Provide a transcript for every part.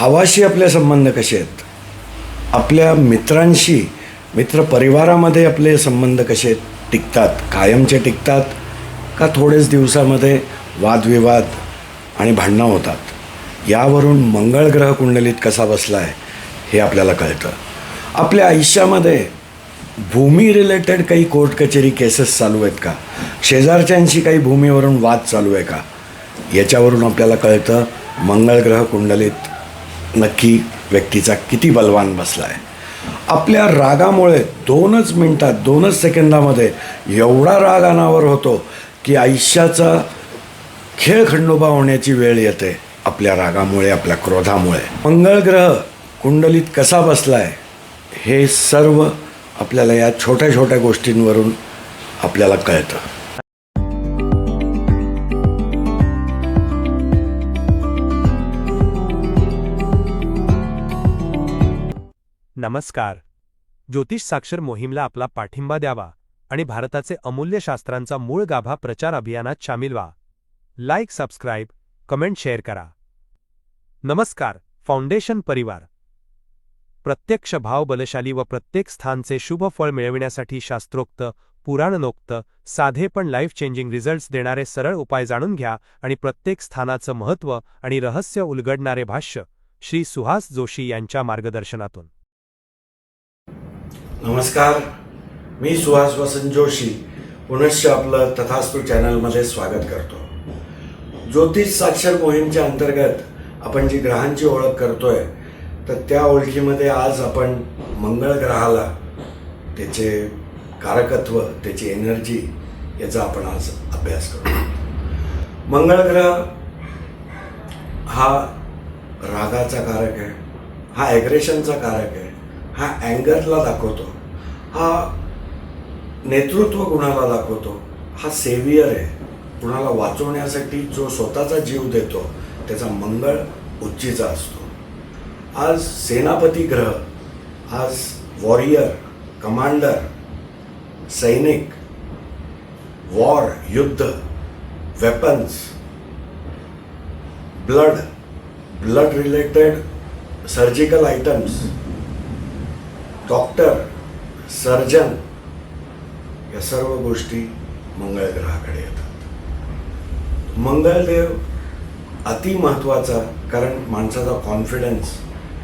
भावाशी आपले संबंध कसे आहेत? आपल्या मित्रांशी मित्रपरिवारामध्ये आपले संबंध कसे टिकतात? कायमचे टिकतात? का थोडेच दिवसामध्ये वादविवाद आणि भांडणं होतात? यावरून मंगळ ग्रह कुंडलीत कसा बसला आहे हे आपल्याला कळतं. आपल्या आयुष्यामध्ये भूमी रिलेटेड काही कोर्ट कचेरी केसेस चालू आहेत का? शेजारच्यांशी काही भूमीवरून वाद चालू आहे का? याच्यावरून आपल्याला कळतं मंगळ ग्रह कुंडलीत नक्की व्यक्तीचा किती बलवान बसला आहे आपल्या रागामुळे दोनच मिनटात दोनच सेकंदामध्ये एवढा राग अनावर होतो की आयुष्याचा खेळ खंडोबा होण्याची वेळ येते आपल्या रागामुळे आपल्या क्रोधामुळे. मंगळ ग्रह कुंडलीत कसा बसला आहे हे सर्व आपल्याला या छोट्या छोट्या गोष्टींवरून आपल्याला कळतं. नमस्कार. ज्योतिष साक्षर मोहीमला आपला पाठिंबा द्यावा आणि भारताचे अमूल्य शास्त्रांचा मूळ गाभा प्रचार अभियानात सामील व्हा. लाईक सबस्क्राईब कमेंट शेअर करा. नमस्कार फाउंडेशन परिवार. प्रत्यक्ष भाव बलशाली व प्रत्येक स्थानचे शुभ फळ मिळविण्यासाठी शास्त्रोक्त पुराणनोक्त साधे पण लाईफ चेंजिंग रिझल्ट्स देणारे सरळ उपाय जाणून घ्या आणि प्रत्येक स्थानाचं महत्त्व आणि रहस्य उलगडणारे भाष्य श्री सुहास जोशी यांच्या मार्गदर्शनातून. नमस्कार. मी सुहास वसंत जोशी पुनश्च आपलं तथास्तू चॅनलमध्ये स्वागत करतो. ज्योतिष साक्षर मोहीमच्या अंतर्गत आपण जी ग्रहांची ओळख करतोय तर त्या ओळखीमध्ये आज आपण मंगळ ग्रहाला त्याचे कारकत्व त्याची एनर्जी याचा आपण आज अभ्यास करतो मंगळ ग्रह हा रागाचा कारक आहे हा ॲग्रेशनचा कारक आहे हा अँगरला दाखवतो. हा नेतृत्व कुणाला दाखवतो? हा सेवियर आहे. कुणाला वाचवण्यासाठी जो स्वतःचा जीव देतो त्याचा मंगळ उच्चीचा असतो. आज सेनापती ग्रह आज वॉरियर कमांडर सैनिक वॉर युद्ध weapons blood blood related surgical items doctor surgeon या सर्व गोष्टी मंगळ ग्रहाकडे येतात. मंगळदेव अति महत्त्वाचा कारण माणसाचा कॉन्फिडन्स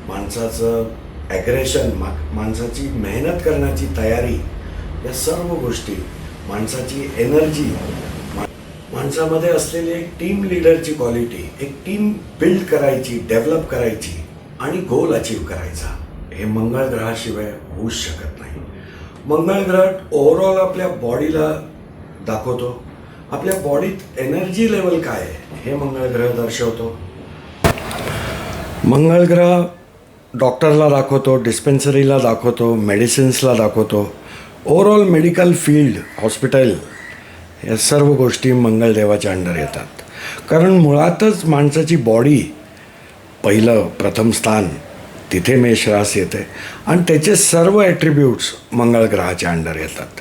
माणसाचं ॲग्रेशन मा माणसाची मेहनत करण्याची तयारी या सर्व गोष्टी माणसाची एनर्जी माणसामध्ये असलेली एक टीम लिडरची क्वालिटी एक टीम बिल्ड करायची डेव्हलप करायची आणि गोल अचीव करायचा हे मंगळ ग्रहाशिवाय होऊच शकत नाही. मंगळ ग्रह ओव्हरऑल आपल्या बॉडीला दाखवतो. आपल्या बॉडीत एनर्जी लेवल काय आहे हे मंगळ ग्रह दर्शवतो. मंगळ ग्रह डॉक्टरला दाखवतो डिस्पेन्सरीला दाखवतो मेडिसिन्सला दाखवतो. ओव्हरऑल मेडिकल फील्ड हॉस्पिटल या सर्व गोष्टी मंगळदेवाच्या अंडर येतात. कारण मुळातच माणसाची बॉडी पहिलं प्रथम स्थान तिथे मेषरास येते. आणि त्याचे सर्व ॲट्रिब्यूट्स मंगळ ग्रहाच्या अंडर येतात.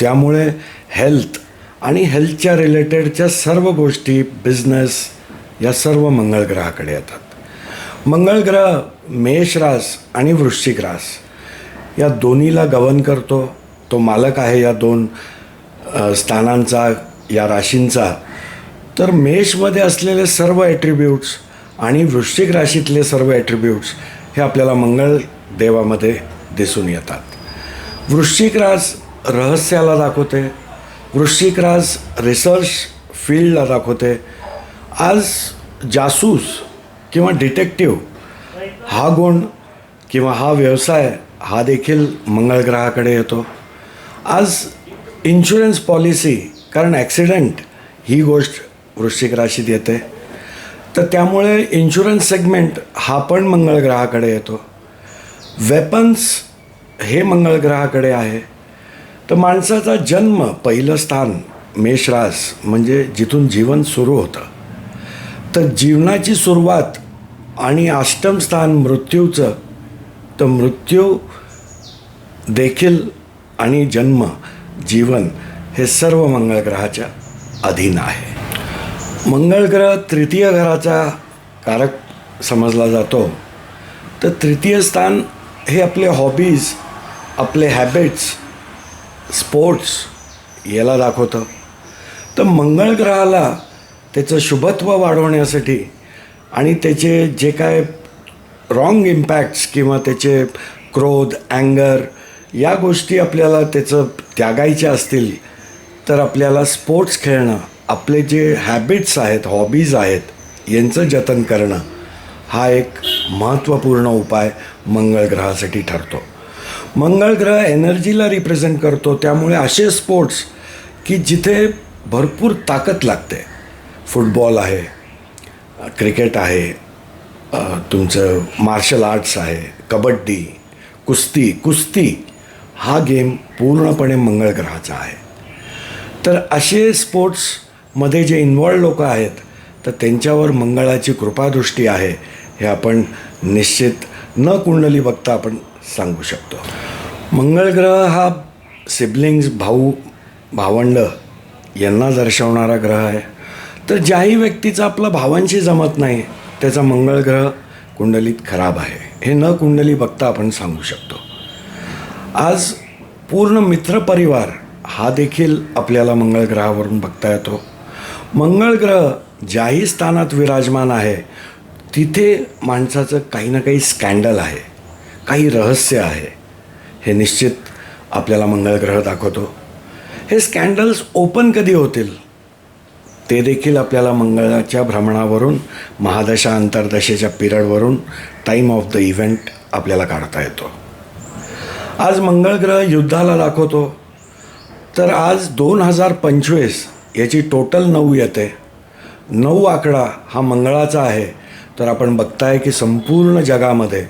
त्यामुळे हेल्थ आणि हेल्थच्या रिलेटेडच्या सर्व गोष्टी बिझनेस या सर्व मंगळ ग्रहाकडे येतात. मंगळ ग्रह मेष रास आणि वृश्चिक रास या दोन्हीला गवन करतो. तो मालक आहे या दोन स्थानांचा या राशींचा. तर मेषमध्ये असलेले सर्व ॲट्रिब्यूट्स आणि वृश्चिक राशीतले सर्व ॲट्रिब्यूट्स हे आपल्याला मंगळ देवामध्ये दिसून येतात. वृश्चिक रास रहस्याला दाखवते. वृश्चिक रास रिसर्च फील्डला दाखवते. आज जासूस किंवा डिटेक्टिव्ह हा गुण किंवा हा व्यवसाय हा देखील मंगळ ग्रहाकडे येतो. आज इन्शुरन्स पॉलिसी कारण ॲक्सिडेंट ही गोष्ट वृश्चिक राशीत येते. तर त्यामुळे इन्शुरन्स सेगमेंट हा पण मंगळ ग्रहाकडे येतो. वेपन्स हे मंगळ ग्रहाकडे आहे. तर माणसाचा जन्म पहिलं स्थान मेषरास म्हणजे जिथून जीवन सुरू होतं. तर जीवनाची सुरुवात आणि अष्टम स्थान मृत्यूचं तर मृत्यू देखील आणि जन्म जीवन हे सर्व मंगळ ग्रहाच्या अधीन आहे. मंगळ ग्रह तृतीय घराचा कारक समजला जातो. तर तृतीय स्थान हे आपले हॉबीज आपले हॅबिट्स स्पोर्ट्स याला दाखवतं. तर मंगळ ग्रहाला त्याचं शुभत्व वाढवण्यासाठी आणि त्याचे जे काय रॉंग इम्पॅक्ट्स किंवा त्याचे क्रोध अँगर या गोष्टी आपल्याला त्याचं त्यागायच्या असतील तर आपल्याला स्पोर्ट्स खेळणं आपले जे हॅबिट्स आहेत हॉबीज आहेत यांचं जतन करणं हा एक महत्त्वपूर्ण उपाय मंगळ ग्रहासाठी ठरतो. मंगळ ग्रह एनर्जीला रिप्रेझेंट करतो. त्यामुळे असे स्पोर्ट्स की जिथे भरपूर ताकद लागते. फुटबॉल आहे क्रिकेट आहे तुमचं मार्शल आर्ट्स आहे कबड्डी कुस्ती कुस्ती हा गेम पूर्णपणे मंगळ ग्रहाचा आहे. तर असे स्पोर्ट्स मध्ये जे इन्वॉल्ड लोक आहेत तर त्यांच्यावर मंगळाची कृपादृष्टी आहे हे आपण निश्चित न कुंडली बघता आपण सांगू शकतो. मंगळ ग्रह हा सिबलिंग्स भाऊ भावंड यांना दर्शवणारा ग्रह आहे. तर ज्याही व्यक्तीचा आपला भावांशी जमत नाही त्याचा मंगळ ग्रह कुंडलीत खराब आहे हे न कुंडली बघता आपण सांगू शकतो. आज पूर्ण मित्रपरिवार हा देखील आपल्याला मंगळ ग्रहावरून बघता येतो. मंगळ ग्रह ज्याही स्थानात विराजमान आहे तिथे माणसाचं काही ना काही स्कॅन्डल आहे काही रहस्य आहे. हे निश्चित आपल्याला मंगळ ग्रह दाखवतो. हे स्कॅन्डल्स ओपन कधी होतील? ते देखील आपल्याला मंगळाच्या भ्रमणावरून महादशा अंतर्दशेच्या पिरियडवरून टाईम ऑफ द इव्हेंट आपल्याला काढता येतो. आज मंगळ ग्रह युद्धाला दाखवतो. तर आज दोन हजार पंचवीस याची टोटल नऊ येते नऊ आकडा हा मंगळाचा आहे. तर आपण बघताय की संपूर्ण जगामध्ये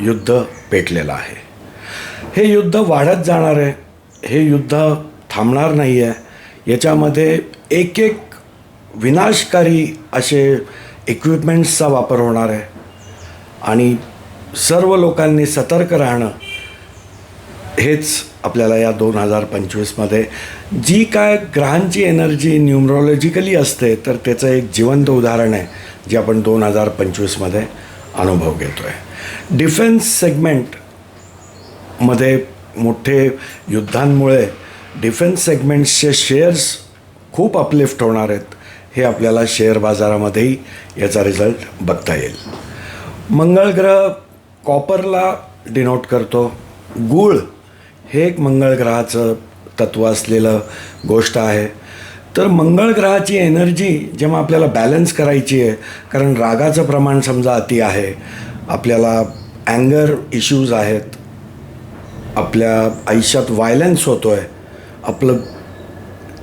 युद्ध पेटलेलं आहे. हे युद्ध वाढत जाणार आहे. हे युद्ध थांबणार नाही आहे याच्यामध्ये एक एक विनाशकारी असे इक्विपमेंट्सचा वापर होणार आहे. आणि सर्व लोकांनी सतर्क राहणं हेच आपल्याला या दोन हजार पंचवीसमध्ये जी काय ग्रहांची एनर्जी न्यूमरॉलॉजिकली असते तर त्याचं एक जिवंत उदाहरण आहे जे आपण दोन हजार पंचवीसमध्ये अनुभव घेतो आहे डिफेन्स सेगमेंटमध्ये मोठे युद्धांमुळे डिफेन्स सेगमेंट्सचे शेअर्स खूप अपलिफ्ट होणार आहेत हे आपल्याला शेअर बाजारामध्येही याचा रिझल्ट बघता येईल. मंगळ ग्रह कॉपरला डिनोट करतो गूळ हे एक मंगळ ग्रहाचं तत्त्व असलेलं गोष्ट आहे. तर मंगळ ग्रहाची एनर्जी जेव्हा आपल्याला बॅलन्स करायची आहे कारण रागाचं प्रमाण समजा अति आहे आपल्याला अँगर इश्यूज आहेत आपल्या आयुष्यात व्हायलन्स होतो आहे आपलं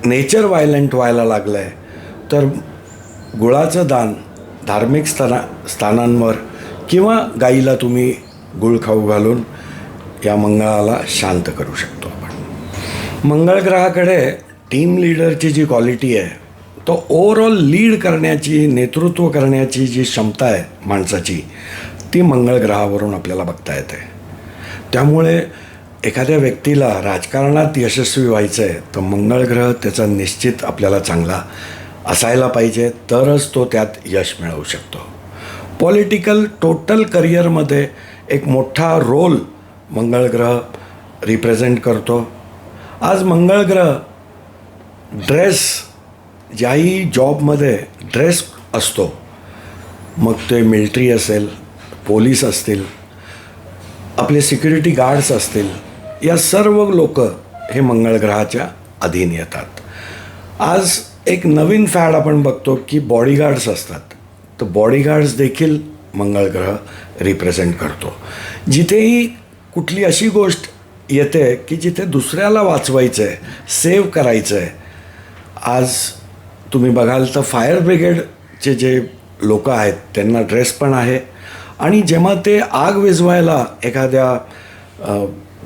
नेचर व्हायलंट व्हायला लागलं आहे तर गुळाचं दान धार्मिक स्थाना स्थानांवर किंवा गाईला तुम्ही गुळ खाऊ घालून या मंगळाला शांत करू शकतो आपण. मंगळ ग्रहाकडे टीम लीडरची जी क्वालिटी आहे तो ओव्हरऑल लीड करण्याची नेतृत्व करण्याची जी क्षमता आहे माणसाची ती मंगळ ग्रहावरून आपल्याला बघता येते. त्यामुळे एखाद्या व्यक्तीला राजकारणात यशस्वी व्हायचं आहे तर मंगळ ग्रह त्याचा निश्चित आपल्याला चांगला असायला पाहिजे तरच तो त्यात यश मिळवू शकतो. पॉलिटिकल टोटल करिअरमध्ये एक मोठा रोल मंगळ ग्रह रिप्रेझेंट करतो. आज मंगळ ग्रह ड्रेस ज्याही जॉबमध्ये ड्रेस असतो. मग ते मिलिटरी असेल पोलीस असतील आपले सिक्युरिटी गार्ड्स असतील या सर्व लोक हे मंगळ ग्रहाच्या अधीन येतात. आज एक नवीन फॅड आपण बघतो की बॉडीगार्ड्स असतात. तर बॉडीगार्ड्स देखील मंगळ ग्रह रिप्रेझेंट करतो. जिथेही कुठली अशी गोष्ट येते की जिथे दुसऱ्याला वाचवायचं आहे सेव्ह करायचं आहे आज तुम्ही बघाल तर फायर ब्रिगेडचे जे लोक आहेत त्यांना ड्रेस पण आहे. आणि जेव्हा ते आग विझवायला एखाद्या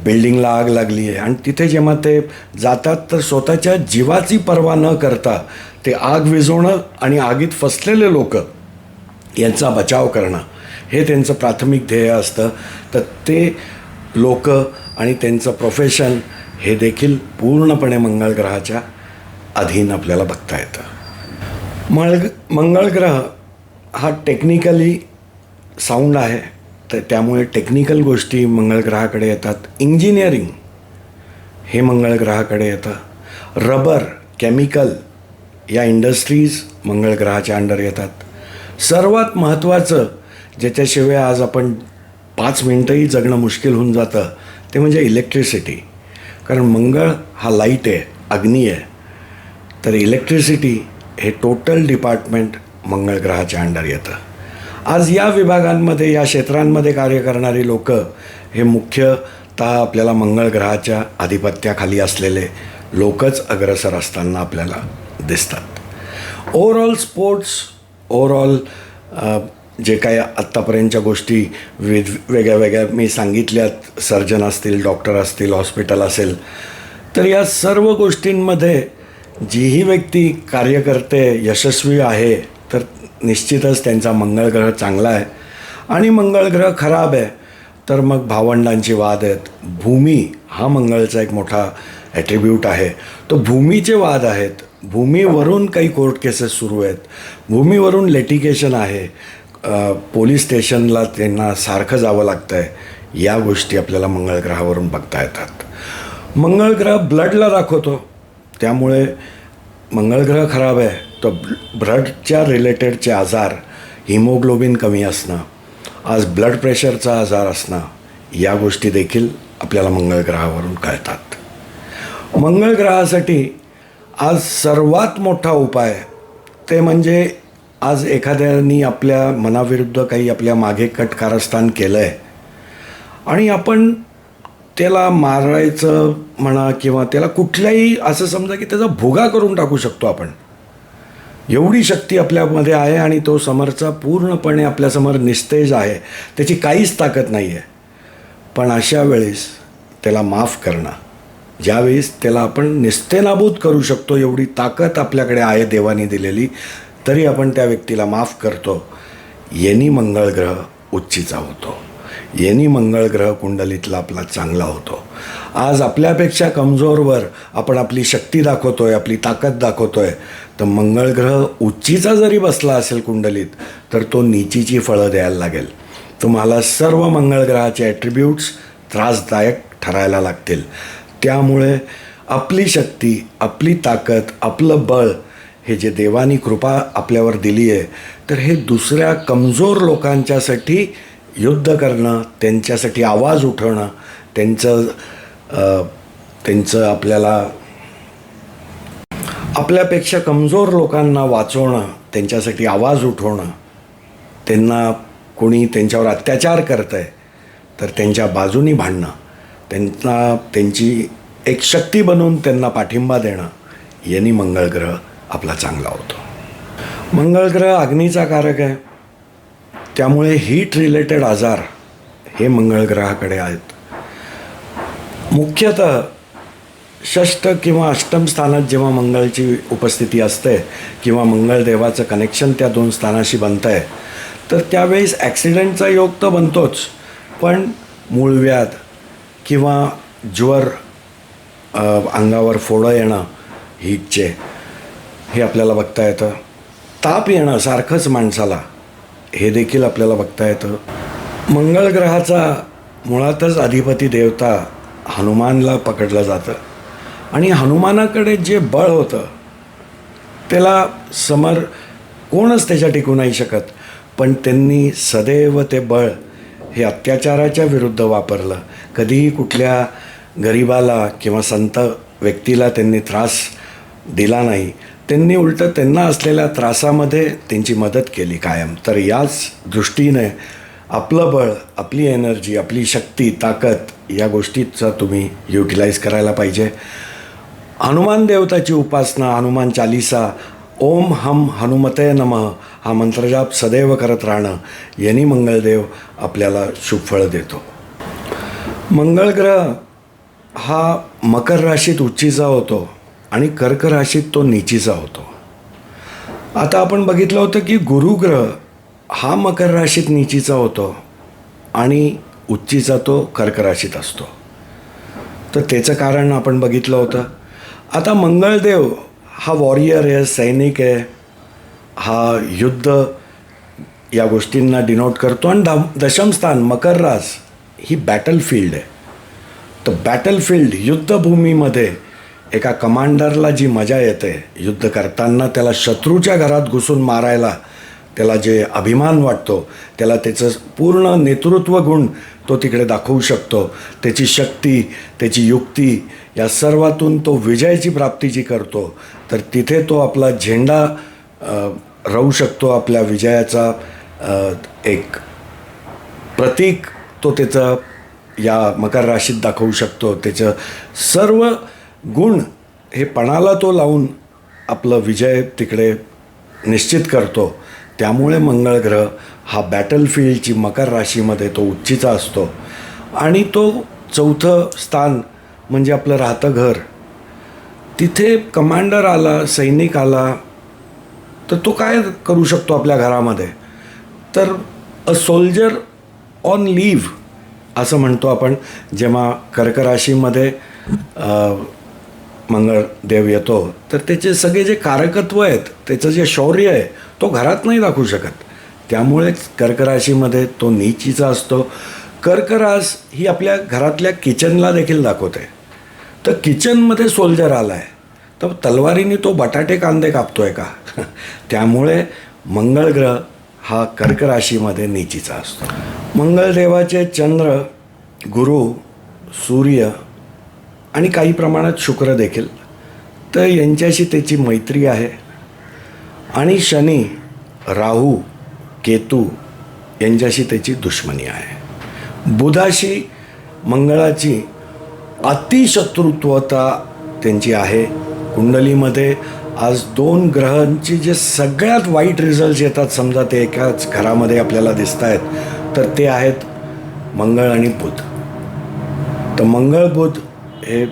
बिल्डिंगला आग लागली आहे आणि तिथे जेव्हा ते जातात तर स्वतःच्या जीवाची पर्वा न करता ते आग विझवणं आणि आगीत फसलेले लोक यांचा बचाव करणं हे त्यांचं प्राथमिक ध्येय असतं. तर ते लोक आणि त्यांचं प्रोफेशन हे देखील पूर्णपणे मंगळ ग्रहाच्या अधीन आपल्याला बघता येतं. मळ मंगळ ग्रह हा टेक्निकली साऊंड आहे तर त्यामुळे टेक्निकल गोष्टी मंगळ ग्रहाकडे येतात. इंजिनिअरिंग हे मंगळ ग्रहाकडे येतं. रबर केमिकल या इंडस्ट्रीज मंगळ ग्रहाच्या अंडर येतात. सर्वात महत्त्वाचं ज्याच्याशिवाय आज आपण पाच मिनटंही जगणं मुश्किल होऊन जातं ते म्हणजे इलेक्ट्रिसिटी कारण मंगळ हा लाइट आहे अग्नी आहे. तर इलेक्ट्रिसिटी हे टोटल डिपार्टमेंट मंगळ ग्रहाच्या अंडर येतं. आज या विभागांमध्ये या क्षेत्रांमध्ये कार्य करणारी लोक हे मुख्यतः आपल्याला मंगळ ग्रहाच्या आधिपत्याखाली असलेले लोकच अग्रसर असताना आपल्याला दिसतात. ओव्हरऑल स्पोर्ट्स ओव्हरऑल जे काही आत्तापर्यंतच्या गोष्टी वेग वेगळ्या वेगळ्या मी सांगितल्यात. सर्जन असतील डॉक्टर असतील हॉस्पिटल असेल. तर या सर्व गोष्टींमध्ये जीही व्यक्ती कार्य करते यशस्वी आहे तर निश्चितच त्यांचा मंगळ ग्रह चांगला आहे. आणि मंगळ ग्रह खराब आहे तर मग भावंडांची वाद आहेत. भूमी हा मंगळचा एक मोठा ॲट्रिब्यूट आहे. तो भूमीचे वाद आहेत. भूमीवरून काही कोर्ट केसेस सुरू आहेत. भूमीवरून लेटिकेशन आहे. पोलीस स्टेशनला त्यांना सारखं जावं लागतं आहे या गोष्टी आपल्याला मंगळ ग्रहावरून बघता येतात. मंगळ ग्रह ब्लडला दाखवतो. त्यामुळे मंगळ ग्रह खराब आहे. तर ब्लडच्या रिलेटेडचे आजार हिमोग्लोबिन कमी असणं आज ब्लड प्रेशरचा आजार असणं या गोष्टी देखील आपल्याला मंगळ ग्रहावरून कळतात. मंगळ ग्रहासाठी आज सर्वात मोठा उपाय ते म्हणजे आज एखाद्यानी आपल्या मनाविरुद्ध काही आपल्या मागे कट कारस्थान केलं आहे आणि आपण त्याला मारायचं म्हणा किंवा त्याला कुठल्याही असं समजा की त्याचा भोगा करून टाकू शकतो आपण. एवढी शक्ती आपल्यामध्ये आहे आणि तो समोरचा पूर्णपणे आपल्यासमोर निस्तेज आहे. त्याची काहीच ताकद नाही आहे पण अशा वेळेस त्याला माफ करणं. ज्यावेळेस त्याला आपण निस्तेनाबूत करू शकतो एवढी ताकद आपल्याकडे आहे देवाने दिलेली तरी आपण त्या व्यक्तीला माफ करतो. येनी मंगळ ग्रह उच्चीचा होतो. येनी मंगळ ग्रह कुंडलीतला आपला चांगला होतो. आज आपल्यापेक्षा कमजोरवर आपण आपली शक्ती दाखवतोय आपली ताकद दाखवतोय तर मंगळ ग्रह उच्चीचा जरी बसला असेल कुंडलीत तर तो नीचीची फळं द्यायला लागेल. तुम्हाला सर्व मंगळ ग्रहाचे ॲट्रिब्यूट्स त्रासदायक ठरायला लागतील. त्यामुळे आपली शक्ती आपली ताकद आपलं बळ हे जे देवानी कृपा आपल्यावर दिली आहे तर हे दुसऱ्या कमजोर लोकांच्यासाठी युद्ध करणं त्यांच्यासाठी आवाज उठवणं त्यांचं त्यांचं आपल्याला आपल्यापेक्षा कमजोर लोकांना वाचवणं त्यांच्यासाठी आवाज उठवणं त्यांना कोणी त्यांच्यावर अत्याचार करत आहे तर त्यांच्या बाजूनी भांडणं त्यांना त्यांची एक शक्ती बनवून त्यांना पाठिंबा देणं यांनी मंगळग्रह आपला चांगला होतो. मंगळ ग्रह अग्नीचा कारक आहे. त्यामुळे हीट रिलेटेड आजार हे मंगळ ग्रहाकडे आहेत. मुख्यतः षष्ट किंवा अष्टम स्थानात जेव्हा मंगळची उपस्थिती असते किंवा मंगळदेवाचं कनेक्शन त्या दोन स्थानाशी बनतं आहे तर त्यावेळेस ॲक्सिडेंटचा योग तर बनतोच. पण मूळव्याध किंवा ज्वर अंगावर फोडं येणं हीटचे हे आपल्याला बघता येतं. ताप येणं सारखंच माणसाला हे देखील आपल्याला बघता येतं. मंगळ ग्रहाचा मुळातच अधिपती देवता हनुमानला पकडलं जातं. आणि हनुमानाकडे जे बळ होतं त्याला समर कोणच त्याच्या टिकू नाही शकत. पण त्यांनी सदैव ते बळ हे अत्याचाराच्या विरुद्ध वापरलं. कधीही कुठल्या गरिबाला किंवा संत व्यक्तीला त्यांनी त्रास दिला नाही. त्यांनी उलटं त्यांना असलेल्या त्रासामध्ये त्यांची मदत केली कायम. तर याच दृष्टीने आपलं बळ आपली एनर्जी आपली शक्ती ताकद या गोष्टीचा तुम्ही युटिलाइज करायला पाहिजे. हनुमान देवताची उपासना हनुमान चालिसा ओम हम हनुमते नमः हा मंत्रजाप सदैव करत राहणं यांनी मंगळदेव आपल्याला शुभफळ देतो. मंगळ ग्रह हा मकर राशीत उच्चीचा होतो. आणि कर्क राशीत तो नीचीचा होतो. आता आपण बघितलं होतं की गुरुग्रह हा मकर राशीत नीचीचा होतो आणि उच्चीचा तो कर्क राशीत असतो. तर त्याचं कारण आपण बघितलं होतं. आता मंगळदेव हा वॉरियर आहे सैनिक आहे हा युद्ध या गोष्टींना डिनोट करतो आणि द दशमस्थान मकर रास ही बॅटल फील्ड आहे. तर बॅटलफील्ड युद्धभूमीमध्ये एका कमांडरला जी मजा येते युद्ध करताना त्याला शत्रूच्या घरात घुसून मारायला त्याला जे अभिमान वाटतो त्याला त्याचं पूर्ण नेतृत्व गुण तो तिकडे दाखवू शकतो. त्याची शक्ती त्याची युक्ती या सर्वातून तो विजयाची प्राप्ती जी करतो तर तिथे तो आपला झेंडा राहू शकतो. आपल्या विजयाचा एक प्रतीक तो त्याचं या मकर राशीत दाखवू शकतो. त्याचं सर्व गुण हे पणाला तो लावून आपलं विजय तिकडे निश्चित करतो. त्यामुळे मंगळ ग्रह हा बॅटलफील्डची मकर राशीमध्ये तो उच्चीचा असतो. आणि तो चौथं स्थान म्हणजे आपलं राहतं घर. तिथे कमांडर आला सैनिक आला तर तो काय करू शकतो आपल्या घरामध्ये? तर अ सोल्जर ऑन लीव्ह असं म्हणतो आपण. जेव्हा कर्क राशीमध्ये मंगळदेव येतो. तर त्याचे सगळे जे कारकत्व आहेत त्याचं जे शौर्य आहे तो घरात नाही दाखवू शकत. त्यामुळेच कर्क राशीमध्ये तो नीचीचा असतो. कर्करास ही आपल्या घरातल्या किचनला देखील दाखवते. तर किचनमध्ये सोल्जर आला आहे तर तलवारीने तो बटाटे कांदे कापतो आहे का? त्यामुळे मंगळ ग्रह हा कर्कराशीमध्ये नीचीचा असतो. मंगळदेवाचे चंद्र गुरु सूर्य आणि काही प्रमाणात शुक्र देखील. तर यांच्याशी त्याची मैत्री आहे. आणि शनी राहू केतू यांच्याशी त्याची दुश्मनी आहे. बुधाशी मंगळाची अतिशत्रुत्वता त्यांची आहे. कुंडलीमध्ये आज दोन ग्रहांची जे सगळ्यात वाईट रिझल्ट येतात समजा ते एकाच घरामध्ये आपल्याला दिसत आहेत तर ते आहेत मंगळ आणि बुध. तर मंगळ बुध हे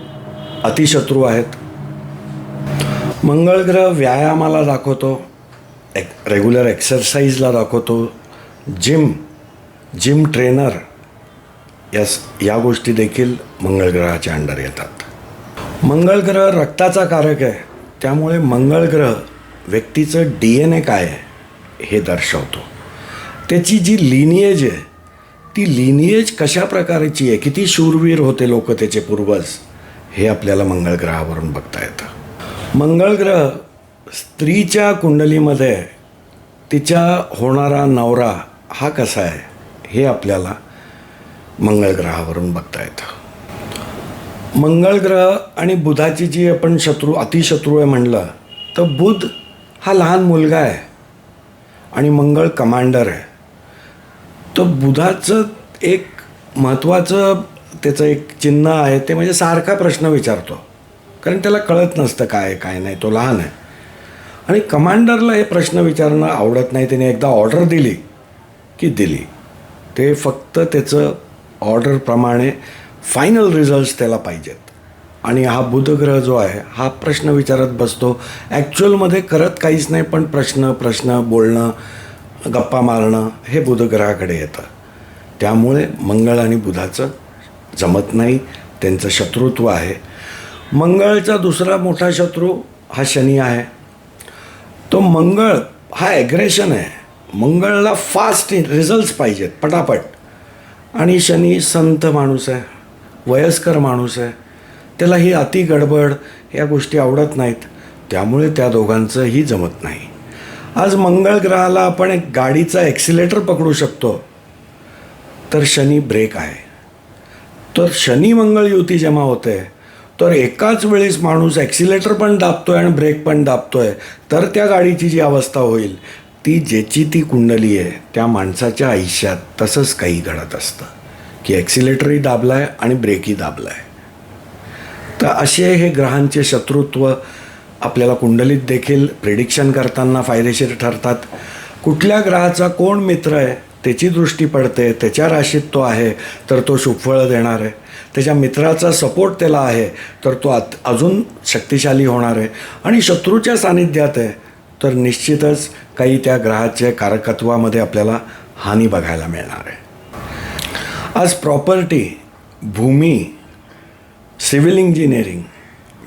अतिशत्रू आहेत. मंगळ ग्रह व्यायामाला दाखवतो एक रेग्युलर एक्सरसाइजला दाखवतो जिम जिम ट्रेनर या या गोष्टी देखील मंगळ ग्रहाच्या अंडर येतात. मंगळ ग्रह रक्ताचा कारक आहे त्यामुळे मंगळ ग्रह व्यक्तीचं डी एन ए काय आहे हे दर्शवतो. त्याची जी लिनिएज आहे ती लिनिएज कशा प्रकारची आहे? किती शूरवीर होते लोक त्याचे पूर्वज? हे आपल्याला मंगळ ग्रहावरून बघता येतं. मंगळ ग्रह स्त्रीच्या कुंडलीमध्ये तिच्या होणारा नवरा हा कसा आहे? हे आपल्याला मंगळ ग्रहावरून बघता येतं. मंगळ ग्रह आणि बुधाची जी आपण शत्रू अतिशत्रू आहे म्हणलं तर बुध हा लहान मुलगा आहे. आणि मंगळ कमांडर आहे. तर बुधाचं एक महत्त्वाचं त्याचं एक चिन्ह आहे ते म्हणजे सारखा प्रश्न विचारतो. कारण त्याला कळत नसतं काय आहे, काय नाही तो लहान आहे. आणि कमांडरला हे प्रश्न विचारणं आवडत नाही त्याने एकदा ऑर्डर दिली की दिली. ते फक्त त्याचं ऑर्डरप्रमाणे फायनल रिझल्ट्स त्याला पाहिजेत. आणि हा बुधग्रह जो आहे हा प्रश्न विचारत बसतो. ॲक्च्युअलमध्ये करत काहीच नाही पण प्रश्न प्रश्न बोलणं गप्पा मारणं हे बुधग्रहाकडे येतं. त्यामुळे मंगळ आणि बुधाचं जमत नाही त्यांचं शत्रुत्व आहे. मंगळचा दुसरा मोठा शत्रू हा शनी आहे. तो मंगळ हा ॲग्रेशन आहे. मंगळला फास्ट रिझल्ट्स पाहिजेत पटापट. आणि शनी संत माणूस आहे वयस्कर माणूस आहे. त्याला ही अति गडबड या गोष्टी आवडत नाहीत. त्यामुळे त्या दोघांचंही जमत नाही. आज मंगळ ग्रहाला आपण एक गाडीचा ॲक्सिलेटर पकडू शकतो. तर शनी ब्रेक आहे. तर शनी मंगळ युती जेव्हा होते तर एकाच वेळेस माणूस ॲक्सिलेटर पण दाबतोय आणि ब्रेक पण दाबतोय. तर त्या गाडीची जी अवस्था होईल ती ज्याची ती कुंडली आहे त्या माणसाच्या आयुष्यात तसंच काही घडत असतं. की ॲक्सिलेटरही दाबला आहे आणि ब्रेकही दाबला आहे तर असे हे ग्रहांचे शत्रुत्व आपल्याला कुंडलीत देखील प्रिडिक्शन करताना फायदेशीर ठरतात. कुठल्या ग्रहाचा कोण मित्र आहे त्याची दृष्टी पडते त्याच्या राशीत तो आहे तर तो शुभफळं देणार आहे. त्याच्या मित्राचा सपोर्ट त्याला आहे तर तो आत अजून शक्तिशाली होणार आहे. आणि शत्रूच्या सानिध्यात आहे तर निश्चितच काही त्या ग्रहाच्या कारकत्वामध्ये आपल्याला हानी बघायला मिळणार आहे. आज प्रॉपर्टी भूमी सिव्हिल इंजिनिअरिंग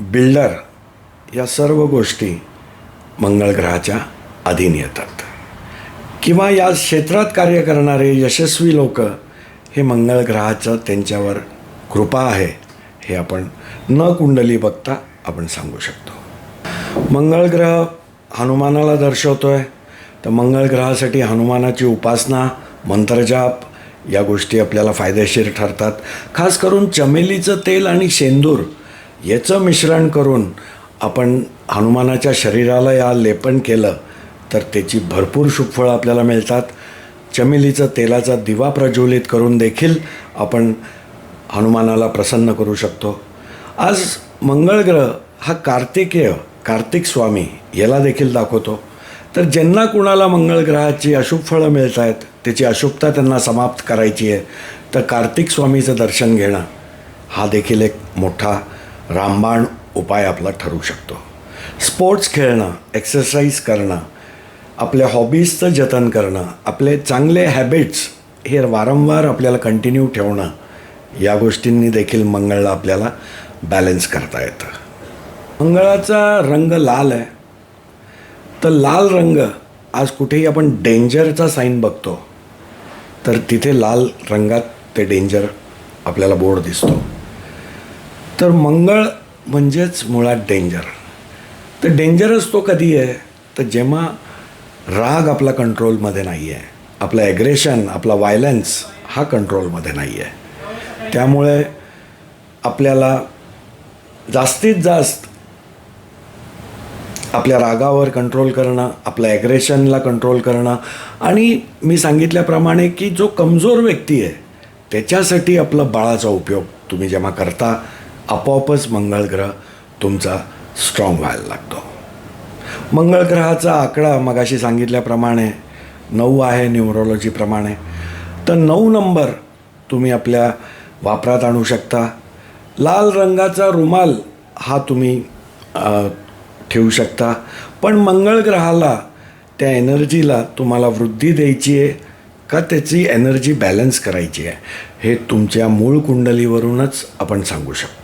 बिल्डर या सर्व गोष्टी मंगळ ग्रहाच्या अधीन येतात. किंवा या क्षेत्रात कार्य करणारे यशस्वी लोक हे मंगळ ग्रहाचं त्यांच्यावर कृपा आहे हे आपण न कुंडली बघता आपण सांगू शकतो. मंगळ ग्रह हनुमानाला दर्शवतो आहे तर मंगळ ग्रहासाठी हनुमानाची उपासना मंत्रजाप या गोष्टी आपल्याला फायदेशीर ठरतात. खास करून चमेलीचं तेल आणि शेंदूर याचं मिश्रण करून आपण हनुमानाच्या शरीराला या लेपन केलं तर त्याची भरपूर शुभफळं आपल्याला मिळतात. चमेलीचं तेलाचा दिवा प्रज्वलित करून देखील आपण हनुमानाला प्रसन्न करू शकतो. आज मंगळ ग्रह हा कार्तिकेय कार्तिक स्वामी याला देखील दाखवतो. तर ज्यांना कुणाला मंगळ ग्रहाची अशुभ फळं मिळत आहेत त्याची अशुभता त्यांना समाप्त करायची आहे तर कार्तिक स्वामीचं दर्शन घेणं हा देखील एक मोठा रामबाण उपाय आपला ठरू शकतो. स्पोर्ट्स खेळणं एक्सरसाइज करणं आपल्या हॉबीजचं जतन करणं आपले चांगले हॅबिट्स हे वारंवार आपल्याला कंटिन्यू ठेवणं या गोष्टींनी देखील मंगळला आपल्याला बॅलन्स करता येतं. मंगळाचा रंग लाल आहे. तर लाल रंग आज कुठेही आपण डेंजरचा साईन बघतो तर तिथे लाल रंगात ते डेंजर आपल्याला बोर्ड दिसतो. तर मंगळ म्हणजेच मुळात डेंजर तर डेंजरस तो कधी आहे? तर जेव्हा राग आपला कंट्रोलमध्ये नाही आहे आपलं ॲग्रेशन आपला वायलन्स हा कंट्रोलमध्ये नाही आहे त्यामुळे आपल्याला जास्तीत जास्त आपल्या रागावर कंट्रोल करणं आपल्या ॲग्रेशनला कंट्रोल करणं आणि मी सांगितल्याप्रमाणे की जो कमजोर व्यक्ती आहे त्याच्यासाठी आपलं बाळाचा उपयोग तुम्ही जेव्हा करता आपोआपच मंगळ ग्रह तुमचा स्ट्रॉंग व्हायला लागतो. मंगळ ग्रहाचा आकडा मगाशी सांगितल्याप्रमाणे नऊ आहे न्यूमरोलॉजीप्रमाणे तर नऊ नंबर तुम्ही आपल्या वापरात आणू शकता. लाल रंगाचा रुमाल हा तुम्ही ठेवू शकता. पण मंगळ ग्रहाला त्या एनर्जीला तुम्हाला वृद्धी द्यायची आहे का त्याची एनर्जी बॅलन्स करायची आहे हे तुमच्या मूळ कुंडलीवरूनच आपण सांगू शकतो.